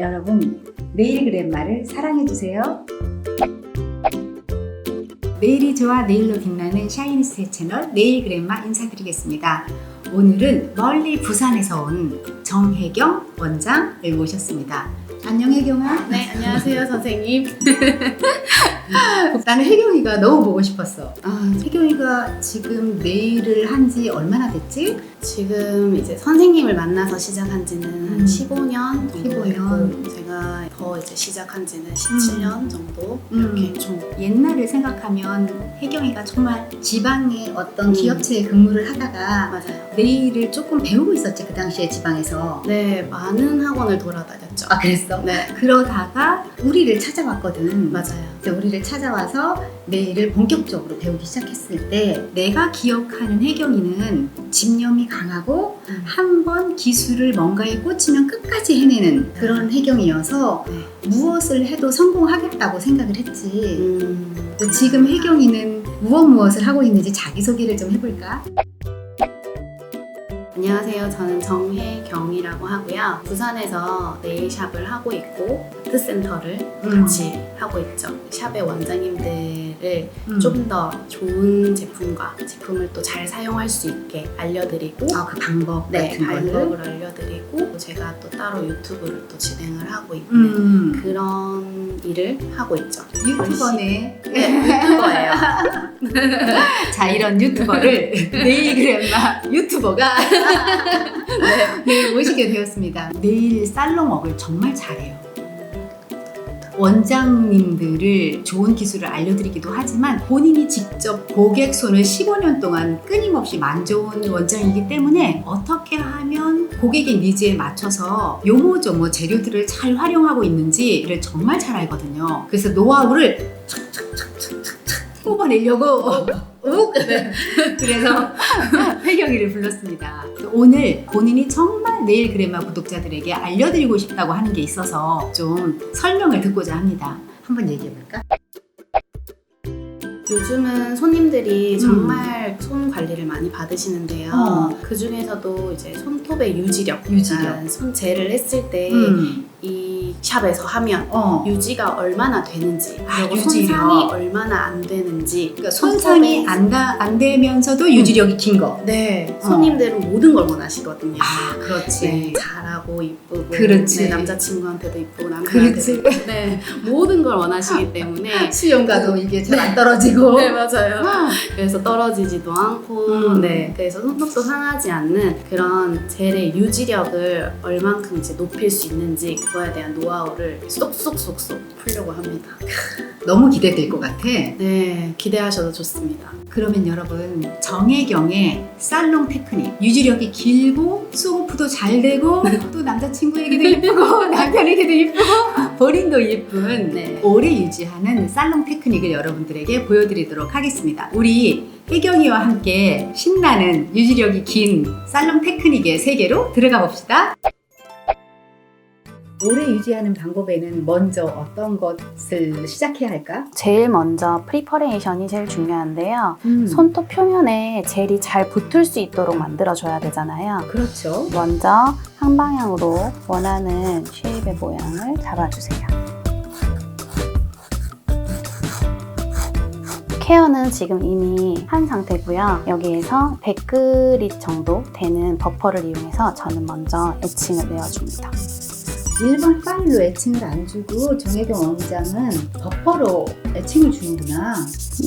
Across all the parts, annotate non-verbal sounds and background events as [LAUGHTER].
여러분, 네일 그랜마를 사랑해주세요. 네일이 좋아 네일로 빛나는 샤이니스의 채널 네일 그랜마 인사드리겠습니다. 오늘은 멀리 부산에서 온 정혜경 원장을 모셨습니다. 안녕 혜경아. 네, 안녕하세요, 선생님. [LAUGHS] 나는 혜경이가 너무 보고 싶었어. 아, 혜경이가 지금 네일을 한 지 얼마나 됐지? 지금 이제 선생님을 만나서 시작한 지는 음. 한 15년 정도 15년. 됐고, 제가 더 이제 시작한 지는 17년 정도 음. 이렇게 좀 옛날을 생각하면 혜경이가 정말 지방의 어떤 음. 기업체에 근무를 하다가 맞아요. 네일을 조금 배우고 있었지 그 당시에 지방에서. 네, 많은 학원을 돌아다녔죠. 아 그랬어? 네, 그러다가 우리를 찾아왔거든. 맞아요. 우리를 찾아와서 네일을 본격적으로 배우기 시작했을 때 내가 기억하는 혜경이는 집념이 강하고 음. 한번 기술을 뭔가에 꽂히면 끝까지 해내는 그런 혜경이어서 네. 무엇을 해도 성공하겠다고 생각을 했지. 음, 또 지금 혜경이는 무엇 무엇을 하고 있는지 자기소개를 좀 해볼까? 안녕하세요. 저는 정혜경이라고 하고요. 부산에서 네일샵을 하고 있고 아트센터를 같이 하고 있죠. 샵의 원장님들을 음. 좀더 좋은 제품과 제품을 또 잘 사용할 수 있게 알려드리고 아, 그 방법 네, 같은 거를. 방법을 알려드리고 제가 또 따로 유튜브를 또 진행을 하고 있는 음. 그런 일을 하고 있죠. 유튜버네. 네, 유튜버예요. [LAUGHS] 자, 이런 유튜버를 네일 그랜마 유튜버가 [LAUGHS] 네, 네, 모시게 되었습니다. 네일 살롱 업을 정말 잘해요. 원장님들을 좋은 기술을 알려드리기도 하지만 본인이 직접 고객 손을 15년 동안 끊임없이 만져온 원장이기 때문에 어떻게 하면 고객의 니즈에 맞춰서 요모조모 재료들을 잘 활용하고 있는지를 정말 잘 알거든요. 그래서 노하우를 착착착착착착 뽑아내려고 욱! [LAUGHS] 그래서 [LAUGHS] 혜경이를 불렀습니다. 오늘 본인이 정말 네일 그래마 구독자들에게 알려드리고 싶다고 하는 게 있어서 좀 설명을 듣고자 합니다. 한번 얘기해볼까? 요즘은 손님들이 정말 손 관리를 많이 받으시는데요. 음. 어. 그 중에서도 이제 손톱의 유지력, 유지력. 그러니까 손젤을 했을 때 음. 이 샵에서 하면 어. 유지가 얼마나 되는지 아, 그리고 유지력. 손상이 얼마나 안 되는지 그러니까 손상이 안, 가, 안 되면서도 유지력이 긴 거. 네 어. 손님들은 모든 걸 원하시거든요. 아, 그렇지. 네, 잘하고 이쁘고 그렇지. 네, 남자친구한테도 이쁘고 남편한테도 그렇지. 이쁘고 네 모든 걸 원하시기 때문에 [LAUGHS] 수영가도 이게 잘 안 떨어지고. 네 맞아요. 그래서 떨어지지도 않고 음. 네 그래서 손톱도 상하지 않는 그런 젤의 유지력을 얼만큼 이제 높일 수 있는지 그거에 대한 노하우를 쏙쏙쏙쏙 풀려고 합니다. 너무 기대될 것 같아. 네 기대하셔도 좋습니다. 그러면 여러분 정혜경의 살롱 테크닉 유지력이 길고 소모프도 잘 되고 [LAUGHS] 또 남자친구에게도 예쁘고 [LAUGHS] 남편에게도 예쁘고 본인도 예쁜 네. 오래 유지하는 살롱 테크닉을 여러분들에게 보여드리도록 하겠습니다. 우리 혜경이와 함께 신나는 유지력이 긴 살롱 테크닉의 세계로 들어가 봅시다. 오래 유지하는 방법에는 먼저 어떤 것을 시작해야 할까? 제일 먼저 프리퍼레이션이 제일 중요한데요. 음, 손톱 표면에 젤이 잘 붙을 수 있도록 만들어줘야 되잖아요. 그렇죠. 먼저 한 방향으로 원하는 쉐입의 모양을 잡아주세요. 케어는 지금 이미 한 상태고요. 여기에서 100그릿 정도 되는 버퍼를 이용해서 저는 먼저 애칭을 내어줍니다. 일반 파일로 애칭을 안 주고 정혜경 원장은 버퍼로 애칭을 주는구나.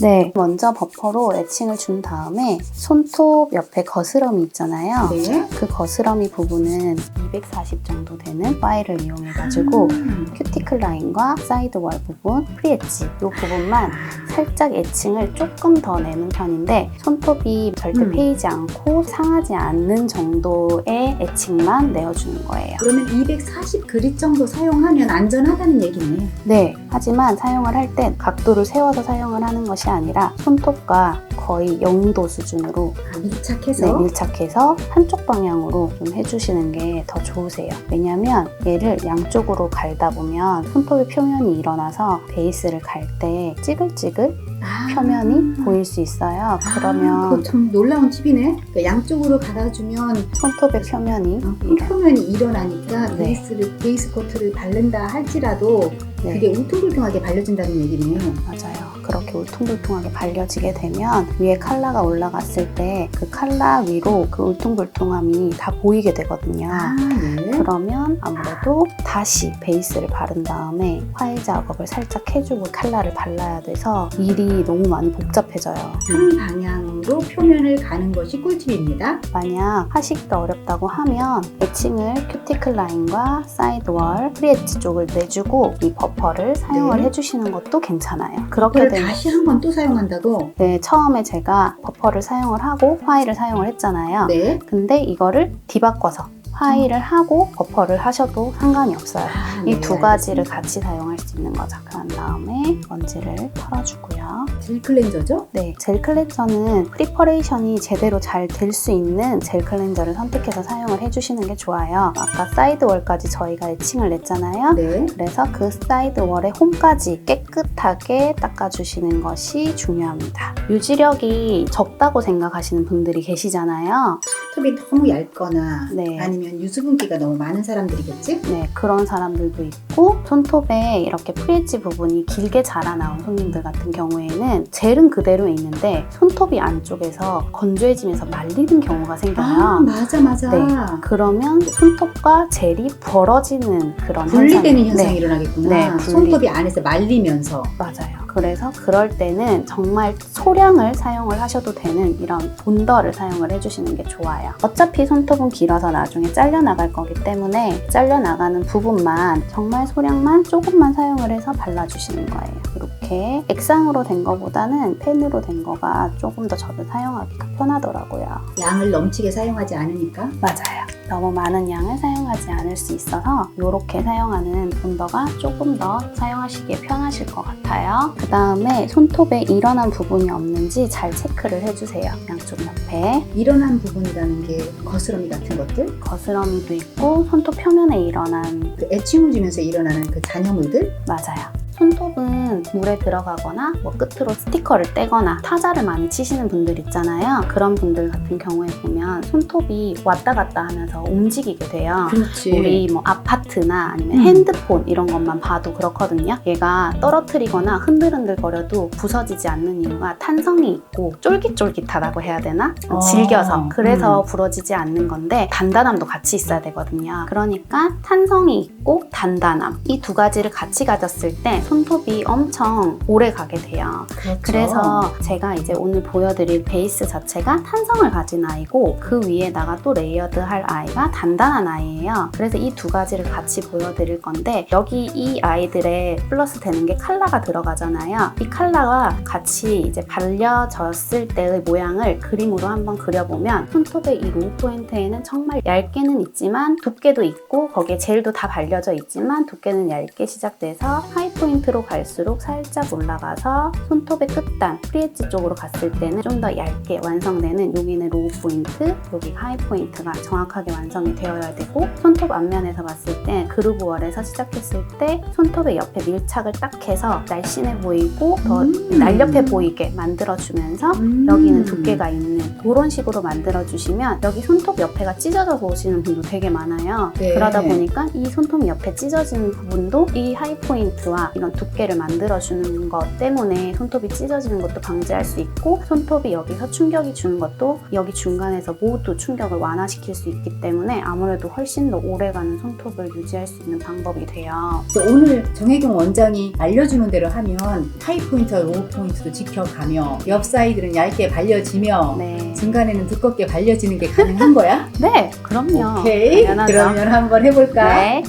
네, 먼저 버퍼로 애칭을 준 다음에 손톱 옆에 거스럼이 있잖아요. 네. 그 거스러미 부분은 240 정도 되는 파일을 이용해가지고 음. 큐티클 라인과 사이드 월 부분, 프리엣지 이 부분만 살짝 애칭을 조금 더 내는 편인데 손톱이 절대 음. 패이지 않고 상하지 않는 정도의 애칭만 내어주는 거예요. 그러면 240 그릿 정도 사용하면 안전하다는 얘기네. 네, 하지만 사용을 할 때 각 도를 세워서 사용을 하는 것이 아니라 손톱과 거의 0도 수준으로 아, 밀착해서 네, 밀착해서 한쪽 방향으로 좀 해주시는 게 더 좋으세요. 왜냐면 얘를 양쪽으로 갈다 보면 손톱의 표면이 일어나서 베이스를 갈 때 찌글찌글 아. 표면이 보일 수 있어요. 아, 그러면 그거 참 놀라운 팁이네. 그러니까 양쪽으로 갈아주면 손톱의 표면이 일어- 표면이 일어나니까 네. 베이스를 베이스 코트를 바른다 할지라도 네. 그게 울퉁불퉁하게 발려진다는 얘기네요. 맞아요. 그렇게 울퉁불퉁하게 발려지게 되면 위에 칼라가 올라갔을 때 그 칼라 위로 그 울퉁불퉁함이 다 보이게 되거든요. 아, 네. 그러면 아무래도 다시 베이스를 바른 다음에 화해 작업을 살짝 해주고 칼라를 발라야 돼서 일이 너무 많이 복잡해져요. 한 방향으로 표면을 가는 것이 꿀팁입니다. 만약 하시기가 어렵다고 하면 애칭을 큐티클 라인과 사이드월, 프리엣지 쪽을 내주고 이 버퍼를 사용을 네. 해주시는 것도 괜찮아요. 그렇게 되면 다시 한 번 또 사용한다고? 네, 처음에 제가 버퍼를 사용을 하고 화이를 사용을 했잖아요. 네. 근데 이거를 뒤바꿔서 화이를 하고 버퍼를 하셔도 상관이 없어요. 아, 이 네, 두 가지를 같이 사용할 수 있는 거죠. 그런 다음에 먼지를 털어주고요. 젤 클렌저죠? 네, 젤 클렌저는 프리퍼레이션이 제대로 잘 될 수 있는 젤 클렌저를 선택해서 사용을 해주시는 게 좋아요. 아까 사이드월까지 저희가 애칭을 냈잖아요. 네. 그래서 그 사이드월의 홈까지 깨끗하게 닦아주시는 것이 중요합니다. 유지력이 적다고 생각하시는 분들이 계시잖아요. 톱이 너무 얇거나 네. 아니면 유수분기가 너무 많은 사람들이겠지? 네, 그런 사람들도 있고 손톱에 이렇게 프리엣지 부분이 길게 자라나온 손님들 같은 경우에는 젤은 그대로 있는데 손톱이 안쪽에서 건조해지면서 말리는 경우가 생겨요. 아, 맞아, 맞아. 네. 그러면 손톱과 젤이 벌어지는 그런 분리되는 현상이- 현상이 네, 일어나겠구나. 네, 분리. 손톱이 안에서 말리면서. 맞아요. 그래서 그럴 때는 정말 소량을 사용을 하셔도 되는 이런 본더를 사용을 해주시는 게 좋아요. 어차피 손톱은 길어서 나중에 잘려나갈 거기 때문에 잘려나가는 부분만 정말 소량만 조금만 사용을 해서 발라주시는 거예요. 이렇게 액상으로 된 거보다는 펜으로 된 거가 조금 더 저도 사용하기가 편하더라고요. 양을 넘치게 사용하지 않으니까. 맞아요. 너무 많은 양을 사용하지 않을 수 있어서 이렇게 사용하는 본더가 조금 더 사용하시기에 편하실 것 같아요. 그 다음에 손톱에 일어난 부분이 없는지 잘 체크를 해주세요. 양쪽 옆에 일어난 부분이라는 게 거스러미 같은 것들, 거스러미도 있고 손톱 표면에 일어난 그 애칭을 주면서 일어나는 그 잔여물들. 맞아요. 손톱은 물에 들어가거나 뭐 끝으로 스티커를 떼거나 타자를 많이 치시는 분들 있잖아요. 그런 분들 같은 경우에 보면 손톱이 왔다 갔다 하면서 움직이게 돼요. 그렇지. 우리 뭐 아파트나 아니면 음. 핸드폰 이런 것만 봐도 그렇거든요. 얘가 떨어뜨리거나 흔들흔들거려도 부서지지 않는 이유가 탄성이 있고 쫄깃쫄깃하다고 해야 되나? 어. 질겨서 그래서 음. 부러지지 않는 건데 단단함도 같이 있어야 되거든요. 그러니까 탄성이 있고 단단함 이 두 가지를 같이 가졌을 때 손톱이 엄청 오래 가게 돼요. 그렇죠. 그래서 제가 이제 오늘 보여드릴 베이스 자체가 탄성을 가진 아이고 그 위에다가 또 레이어드 할 아이가 단단한 아이예요. 그래서 이 두 가지를 같이 보여드릴 건데 여기 이 아이들의 플러스 되는 게 칼라가 들어가잖아요. 이 칼라가 같이 이제 발려졌을 때의 모양을 그림으로 한번 그려보면 손톱의 이 로우 포인트에는 정말 얇게는 있지만 두께도 있고 거기에 젤도 다 발려져 있지만 두께는 얇게 시작돼서 하이 포인트 로 갈수록 살짝 올라가서 손톱의 끝단 프리엣지 쪽으로 갔을 때는 좀 더 얇게 완성되는 여기는 로우 포인트, 여기 하이 포인트가 정확하게 완성이 되어야 되고 손톱 앞면에서 봤을 때 그루브 월에서 시작했을 때 손톱의 옆에 밀착을 딱 해서 날씬해 보이고 더 음. 날렵해 보이게 만들어주면서 음. 여기는 두께가 있는 그런 식으로 만들어 주시면 여기 손톱 옆에가 찢어져서 오시는 분도 되게 많아요. 네. 그러다 보니까 이 손톱 옆에 찢어지는 부분도 이 하이 포인트와 이런 두께를 만들어 주는 것 때문에 손톱이 찢어지는 것도 방지할 수 있고 손톱이 여기서 충격이 주는 것도 여기 중간에서 모두 충격을 완화시킬 수 있기 때문에 아무래도 훨씬 더 오래가는 손톱을 유지할 수 있는 방법이 돼요. 오늘 정혜경 원장이 알려주는 대로 하면 하이 포인트와 로우 포인트도 지켜가며 옆 사이드는 얇게 발려지며 네. 중간에는 두껍게 발려지는 게 가능한 거야? [LAUGHS] 네, 그럼요. 오케이. 당연하죠. 그러면 한번 해볼까? 네.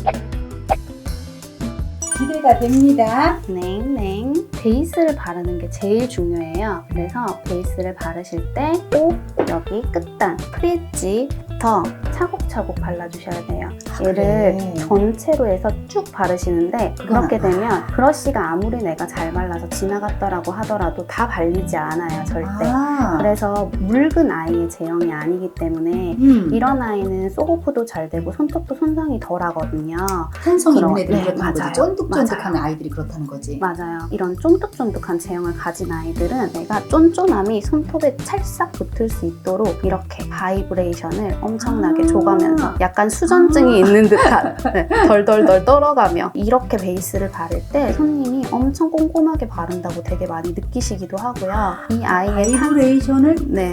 기대가 됩니다. 냉냉 베이스를 바르는 게 제일 중요해요. 그래서 베이스를 바르실 때 꼭 여기 끝단 프리엣지부터 차곡차곡 발라주셔야 돼요. 아, 얘를. 전체로 해서 쭉 바르시는데 그렇게 아- 되면 브러쉬가 아무리 내가 잘 발라서 지나갔더라고 하더라도 다 발리지 않아요 절대. 아. 그래서 묽은 아이의 제형이 아니기 때문에 음. 이런 아이는 소고프도 잘 되고 손톱도 손상이 덜 하거든요. 탄성 있는 그럼- 애들이 네, 그렇다는 맞아요. 거지. 쫀득쫀득한. 아이들이 그렇다는 거지. 맞아요. 이런 쫀득쫀득한 제형을 가진 아이들은 내가 쫀쫀함이 손톱에 찰싹 붙을 수 있도록 이렇게 바이브레이션을 엄청나게 아. 줘가면서 약간 수전증이 있는 듯한 [LAUGHS] 네, 덜덜덜 떨어가며 이렇게 베이스를 바를 때 손님이 엄청 꼼꼼하게 바른다고 되게 많이 느끼시기도 하고요. 이 아이의 탄... 바이브레이션을 네,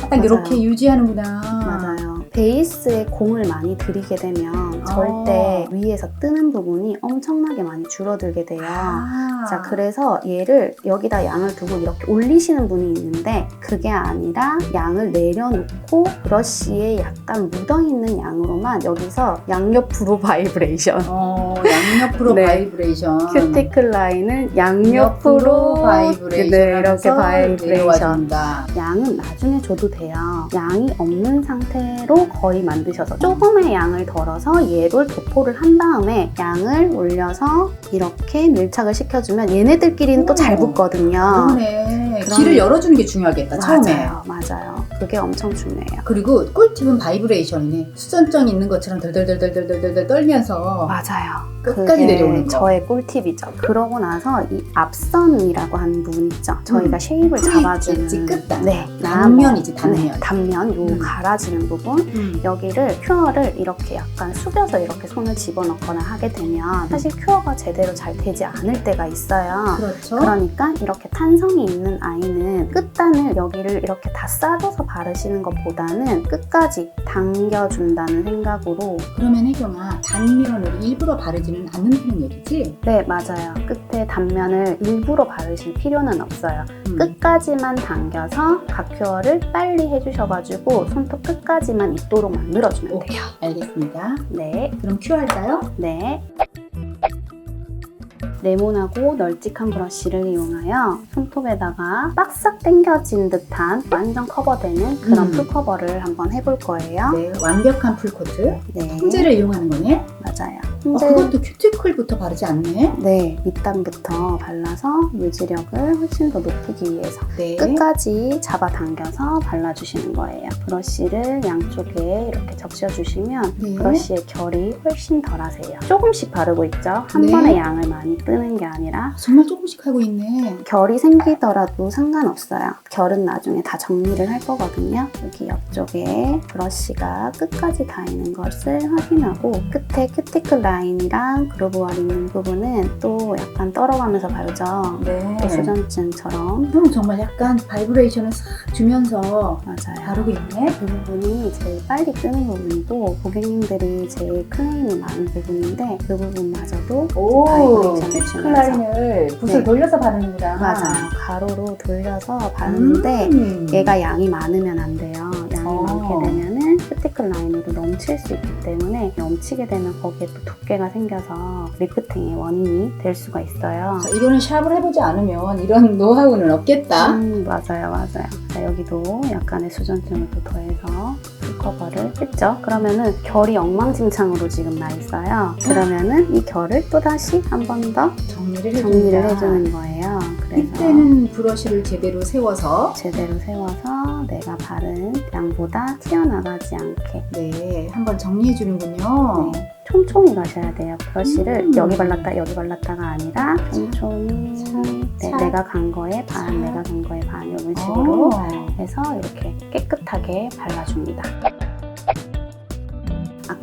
딱 맞아요. 이렇게 유지하는구나. 맞아요. 베이스에 공을 많이 들이게 되면 아. 절대 위에서 뜨는 부분이 엄청나게 많이 줄어들게 돼요. 아. 자, 그래서 얘를 여기다 양을 두고 이렇게 올리시는 분이 있는데 그게 아니라 양을 내려놓고 브러쉬에 약간 묻어있는 양으로만 여기서 양옆으로 [LAUGHS] 바이브레이션. 어, 양옆으로 [LAUGHS] 네. 바이브레이션. 큐티클 라인은 옆으로 양옆으로 바이브레이션. 네, 이렇게 바이브레이션. 내려와준다. 양은 나중에 줘도 돼요. 양이 없는 상태로 거의 만드셔서 조금의 양을 덜어서 얘를 도포를 한 다음에 양을 올려서 이렇게 밀착을 시켜주면 얘네들끼리는 또잘 오. 붙거든요. 그러네. 그럼- 길을 열어주는 게 중요하겠다. 처음에. 맞아요, 맞아요. 그게 엄청 중요해요. 그리고 꿀팁은 바이브레이션이네. 수전증 있는 것처럼 덜덜덜덜덜덜덜 떨면서 맞아요. 끝까지 내려오는 거. 저의 꿀팁이죠. 그러고 나서 이 앞선이라고 하는 부분 있죠. 저희가 음. 쉐입을 끝 잡아주는 끝단. 네, 단면이지, 단면. 네, 단면 요 음. 갈아지는 부분 음. 여기를 큐어를 이렇게 약간 숙여서 이렇게 손을 집어넣거나 하게 되면 사실 큐어가 제대로 잘 되지 않을 때가 있어요. 그렇죠. 그러니까 이렇게 탄성이 있는 아이는 끝단을 여기를 이렇게 다 싸줘서 바르시는 것보다는 끝까지 당겨준다는 생각으로 그러면 혜경아 단면을 일부러 바르지는 않는다는 얘기지? 네 맞아요 끝에 단면을 일부러 바르실 필요는 없어요 음. 끝까지만 당겨서 각 큐어를 빨리 해주셔가지고 손톱 끝까지만 있도록 만들어주면 오케이 돼요 알겠습니다. 네 그럼 큐 할까요? 네. 네모나고 널찍한 브러쉬를 이용하여 손톱에다가 빡싹 당겨진 듯한 완전 커버되는 그런 음. 풀 커버를 한번 해볼 거예요. 네 완벽한 풀코트. 네, 홍제를 이용하는 거네. 맞아요. 어, 그것도 큐티클부터 바르지 않네. 네, 밑단부터 발라서 유지력을 훨씬 더 높이기 위해서 네. 끝까지 잡아당겨서 발라주시는 거예요. 브러쉬를 양쪽에 이렇게 적셔주시면 네. 브러쉬의 결이 훨씬 덜하세요. 조금씩 바르고 있죠. 한 네. 번에 양을 많이 뜨는 게 아니라 정말 조금씩 하고 있네. 결이 생기더라도 상관없어요. 결은 나중에 다 정리를 할 거거든요. 여기 옆쪽에 브러쉬가 끝까지 닿는 것을 확인하고 끝에 큐티클 라인이랑 그루브월 있는 부분은 또 약간 떨어가면서 바르죠. 네. 또 수전증처럼 그럼 정말 약간 바이브레이션을 싹 주면서 맞아요. 바르고 있네. 그 부분이 제일 빨리 뜨는 부분이고 고객님들이 제일 클레임이 많은 부분인데 그 부분마저도 오, 바이브레이션을 큐티클 주면서. 라인을 붓을 네. 돌려서 바르는구나. 맞아요. 가로로 돌려서 바르는데 음. 얘가 양이 많으면 안 돼요. 양이 어. 많게 되면 은 큐티클 라인으로 넘칠 수 있기 때문에 넘치게 되면 거기에 또 두께가 생겨서 리프팅의 원인이 될 수가 있어요. 자, 이거는 샵을 해보지 않으면 이런 노하우는 없겠다. 음, 맞아요, 맞아요. 자, 여기도 약간의 수전증을 또 더해서 풀커버를 했죠. 그러면은 결이 엉망진창으로 지금 나 있어요. 그러면은 이 결을 또 다시 한 번 더 정리를 해준다. 정리를 해주는 거예요. 그래서 이때는 브러쉬를 제대로 세워서 제대로 세워서 내가 바른 양보다 튀어나가지 않게 네 한번 정리해 주는군요. 네, 촘촘히 가셔야 돼요. 브러쉬를 음. 여기 발랐다 여기 발랐다가 아니라 촘촘히 네, 차. 내가 간 거에 반, 차. 내가 간 거에 반 이런 식으로 어. 해서 이렇게 깨끗하게 발라줍니다.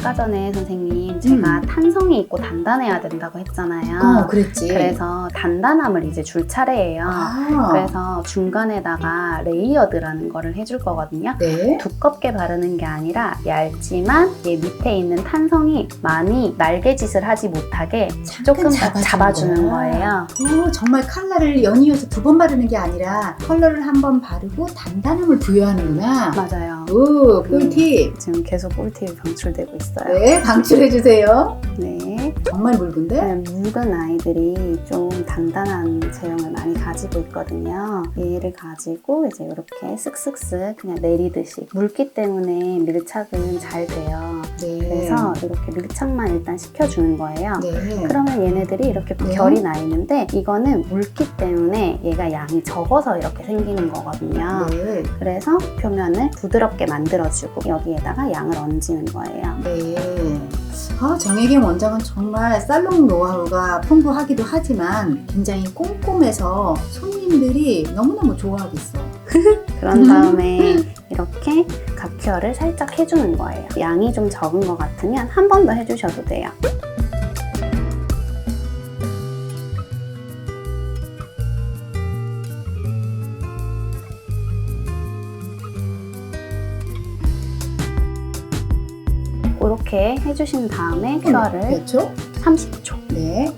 아까 전에 선생님 제가 음. 탄성이 있고 단단해야 된다고 했잖아요. 어, 그랬지. 그래서 단단함을 이제 줄 차례예요. 아, 그래서 중간에다가 레이어드라는 거를 해줄 거거든요. 네. 두껍게 바르는 게 아니라 얇지만 얘 밑에 있는 탄성이 많이 날개짓을 하지 못하게 조금 더 잡아주는 거예요. 오, 정말 컬러를 연이어서 두 번 바르는 게 아니라 컬러를 한 번 바르고 단단함을 부여하는구나. 맞아요. 굿, 꿀팁. 지금 계속 꿀팁이 방출되고 있어요. 네, 방출해주세요. 네. 정말 묽은데? 네, 묽은 아이들이 좀 단단한 제형을 많이 가지고 있거든요. 얘를 가지고 이제 이렇게 쓱쓱쓱 그냥 내리듯이 묽기 때문에 밀착은 잘 돼요. 네. 그래서 이렇게 밀착만 일단 시켜주는 거예요. 네. 그러면 얘네들이 이렇게 네. 결이 나 있는데 이거는 묽기 때문에 얘가 양이 적어서 이렇게 생기는 거거든요. 네. 그래서 표면을 부드럽게 만들어주고 여기에다가 양을 얹는 거예요. 네. 아, 정혜경 원장은 정말 살롱 노하우가 풍부하기도 하지만 굉장히 꼼꼼해서 손님들이 너무너무 좋아하겠어. [LAUGHS] 그런 음. 다음에 이렇게 각큐어를 살짝 해주는 거예요. 양이 좀 적은 것 같으면 한 번 더 해주셔도 돼요. 이렇게 해주신 다음에 큐어를 몇 초? 30초. 네.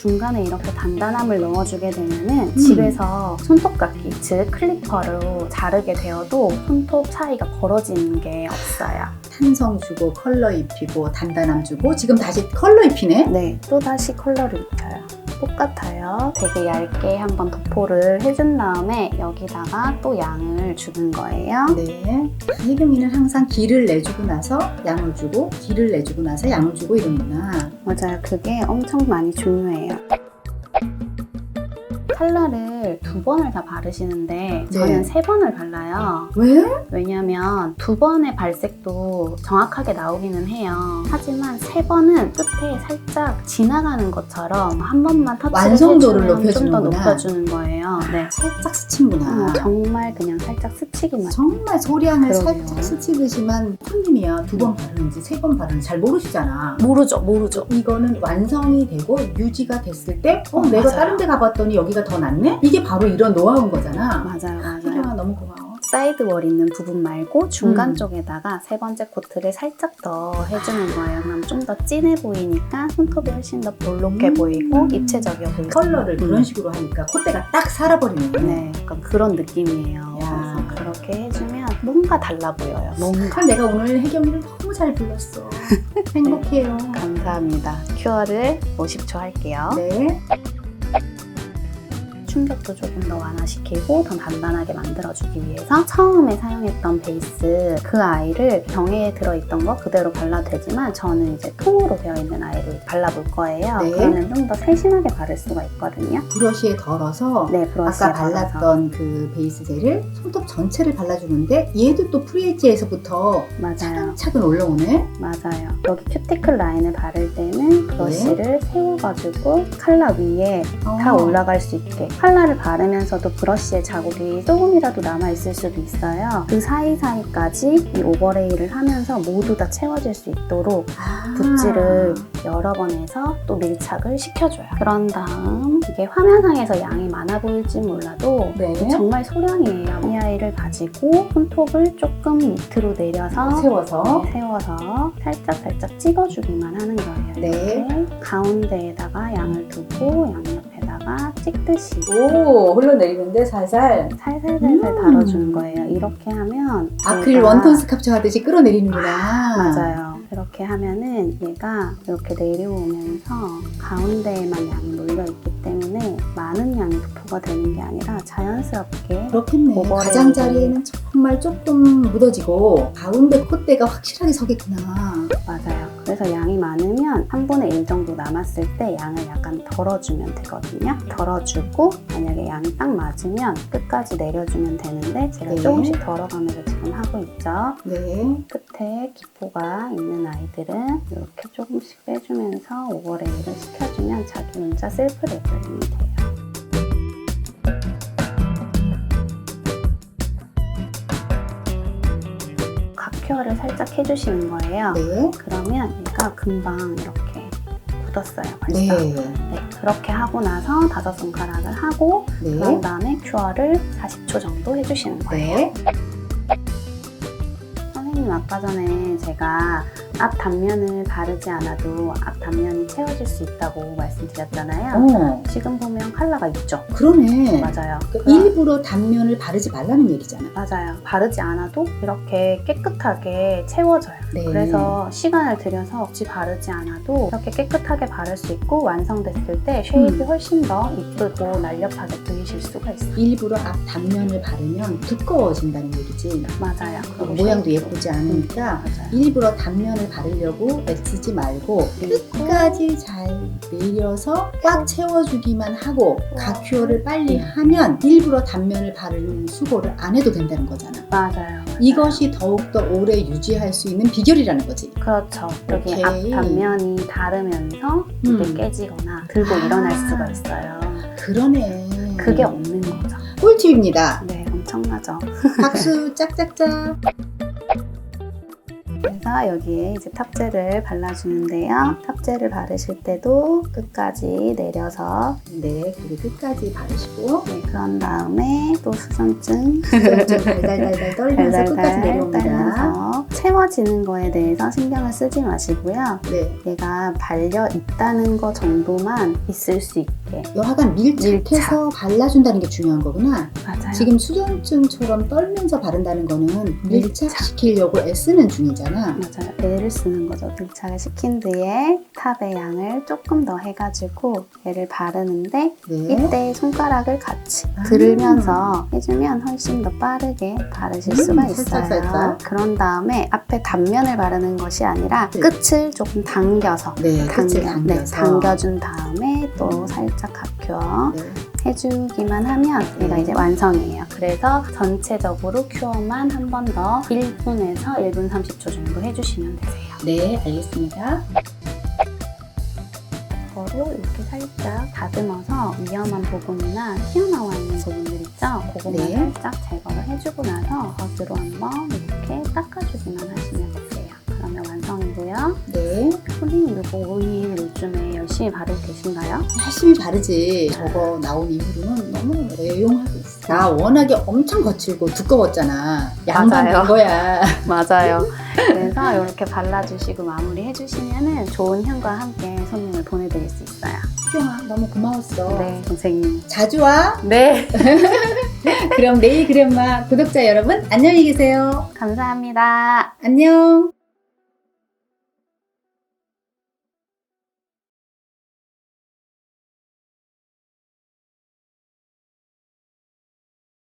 중간에 이렇게 단단함을 넣어주게 되면은 집에서 손톱깎이, 즉 클리퍼로 자르게 되어도 손톱 사이가 벌어지는 게 없어요. 탄성 주고 컬러 입히고 단단함 주고 지금 다시 컬러 입히네? 네, 또 다시 컬러를 입혀요. 똑같아요. 되게 얇게 한번 도포를 해준 다음에 여기다가 또 양을 주는 거예요. 네. 혜경이는 항상 기를 내주고 나서 양을 주고 기를 내주고 나서 양을 주고 이러는구나. 맞아요. 그게 엄청 많이 중요해요. 컬러를 두 번을 다 바르시는데 저는 네. 세 번을 발라요. 왜? 왜냐면 두 번의 발색도 정확하게 나오기는 해요. 하지만 세 번은 끝에 살짝 지나가는 것처럼 한 번만 터치를 완성도를 해주면 좀 더 높여주는구나. 높여주는 거예요. 네. 살짝 스치는구나. 어, 정말 그냥 살짝 스치기만. 정말 소량을 그러게요. 살짝 스치듯이만 손님이야 두 번 바르는지 세 번 바르는지 잘 모르시잖아. 모르죠, 모르죠. 이거는 완성이 되고 유지가 됐을 때 어, 어, 내가 맞아요. 다른 데 가봤더니 여기가 더 낫네? 이게 바로 이런 노하우인 거잖아. 맞아요, 맞아요. 혜경아 너무 고마워. 사이드 월 있는 부분 말고 중간 음. 쪽에다가 세 번째 코트를 살짝 더 해주는 거예요. 그럼 좀 더 진해 보이니까 손톱이 훨씬 더 볼록해 음. 보이고 입체적이어 보이고. 컬러를 음. 그런 식으로 하니까 콧대가 딱 살아버리는 거네. 네, 약간 그런 느낌이에요. 야. 그래서 그렇게 해주면 뭔가 달라 보여요. 뭔가. 아, 내가 오늘 혜경이를 너무 잘 불렀어. [LAUGHS] 행복해요. 감사합니다. 큐어를 50초 할게요. 네. 충격도 조금 더 완화시키고 더 단단하게 만들어주기 위해서 처음에 사용했던 베이스 그 아이를 병에 들어있던 거 그대로 발라도 되지만 저는 이제 통으로 되어 있는 아이를 발라볼 거예요. 네. 그러면 좀 더 세심하게 바를 수가 있거든요. 브러쉬에 덜어서 네, 브러쉬에 아까. 발랐던 그 베이스 젤을 손톱 전체를 발라주는데 얘도 또 프리엣지에서부터. 차근차근 올라오네. 맞아요. 여기 큐티클 라인을 바를 때는 브러쉬를 세워가지고 칼라 위에 다 어. 올라갈 수 있게 칼라를 바르면서도 브러쉬에 자국이 조금이라도 남아있을 수도 있어요. 그 사이사이까지 이 오버레이를 하면서 모두 다 채워질 수 있도록 아. 붓질을 여러 번 해서 또 밀착을 시켜줘요. 그런 다음 이게 화면상에서 양이 많아 보일지 몰라도 네. 정말 소량이에요. 이 아이를 가지고 손톱을 조금 밑으로 내려서 세워서 네, 세워서 살짝 살짝 찍어주기만 하는 거예요. 네. 가운데에다가 양을 두고 양 옆에다가 찍듯이 오 흘러내리는데 살살 살살살살 음. 다뤄주는 거예요. 이렇게 하면 아크릴 원톤 스카프처 하듯이 끌어내리는구나. 맞아요. 이렇게 하면은 얘가 이렇게 내려오면서 가운데에만 양이 몰려있기 때문에 많은 양이 도포가 되는 게 아니라 자연스럽게 그렇겠네. 가장자리에는 정말 조금 묻어지고 가운데 콧대가 확실하게 서겠구나. 맞아요. 그래서 양이 많으면 한 분의 1 정도 남았을 때 양을 약간 덜어주면 되거든요. 덜어주고 만약에 양이 딱 맞으면 끝까지 내려주면 되는데 제가 네. 조금씩 덜어가면서 지금 하고 있죠. 네. 끝에 기포가 있는 아이들은 이렇게 조금씩 빼주면서 오버레이를 시켜주면 자기 혼자 셀프 레벨링이 돼요. 각큐어를 살짝 해주시는 거예요. 네. 그러면 얘가 금방 이렇게 굳었어요. 벌써. 네. 네, 그렇게 하고 나서 다섯 손가락을 하고 그런 네. 다음에 큐어를 40초 정도 해주시는 거예요. 네. 선생님 아까 전에 제가 앞 단면을 바르지 않아도 앞 단면이 채워질 수 있다고 말씀드렸잖아요. 어, 지금 보면 컬러가 있죠. 그러네. 맞아요. 그 그럼- 일부러 단면을 바르지 말라는 얘기잖아. 맞아요. 바르지 않아도 이렇게 깨끗하게 채워져요. 네. 그래서 시간을 들여서 굳이 바르지 않아도 이렇게 깨끗하게 바를 수 있고 완성됐을 때 쉐입이 음. 훨씬 더 이쁘고 날렵하게 보이실 수가 있어요. 일부러 앞 단면을 바르면 두꺼워진다는 얘기지. 맞아요. 모양도 예쁘지 않으니까 맞아요. 일부러 단면을 바르려고 애쓰지 말고 그리고 끝까지 잘 내려서 꽉 채워주기만 하고 가큐어를 빨리 하면 일부러 단면을 바르는 수고를 안 해도 된다는 거잖아. 맞아요. 이것이 더욱더 오래 유지할 수 있는 비결이라는 거지. 그렇죠. 여기 오케이. 앞 단면이 닿으면서 이게 음. 깨지거나 들고 아. 일어날 수가 있어요. 그러네. 그게 없는 거죠. 꿀팁입니다. 네, 엄청나죠. 박수 짝짝짝. 그래서 여기에 이제 탑재를 발라주는데요. 탑재를 바르실 때도 끝까지 내려서 네, 그리고 끝까지 바르시고 네, 그런 다음에 또 수전증 좀 [LAUGHS] 달달달달 떨면서 끝까지 내려옵니다. 떨면서 채워지는 거에 대해서 신경을 쓰지 마시고요. 네, 얘가 발려 있다는 거 정도만 있을 수 있게 여하간 밀착해서 발라준다는 게 중요한 거구나. 맞아요. 지금 수전증처럼 떨면서 바른다는 거는 밀착시키려고 애쓰는 중이잖아. 맞아요. 애를 쓰는 거죠. 밀착을 시킨 뒤에 탑의 양을 조금 더 해가지고 얘를 바르는데 네. 이때 손가락을 같이 아. 들으면서 해주면 훨씬 더 빠르게 바르실 음, 수가 살짝, 있어요. 살짝. 그런 다음에 앞에 단면을 바르는 것이 아니라 네. 끝을 조금 당겨서 네, 끝을 당겨, 네, 당겨서. 당겨준 다음에 또 살짝 각큐어 네. 해주기만 하면 얘가 네. 이제 완성이에요. 그래서 전체적으로 큐어만 한 번 더 1분에서 1분 30초 정도 해주시면 되세요. 네, 알겠습니다. 이거로 이렇게 살짝 다듬어서 위험한 부분이나 튀어나와 있는 부분들 있죠? 그것만 네. 살짝 제거를 해주고 나서 겉으로 한번 이렇게 닦아주기만 하시면 되세요. 그러면 완성이고요. 네, 이거 오일 요즘에 열심히 바르고 계신가요? 열심히 바르지. 저거 나온 이후로는 너무 애용하고 있어. 나 워낙에 엄청 거칠고 두꺼웠잖아. 양반 맞아요. 된 거야. [LAUGHS] 맞아요. [LAUGHS] 그래서 이렇게 발라주시고 마무리 해주시면은 좋은 향과 함께 손님을 보내드릴 수 있어요. 수경아, 너무 고마웠어. 네, 선생님. 자주 와. 네. [LAUGHS] 그럼 내일 그랜마 구독자 여러분 안녕히 계세요. 감사합니다. 안녕.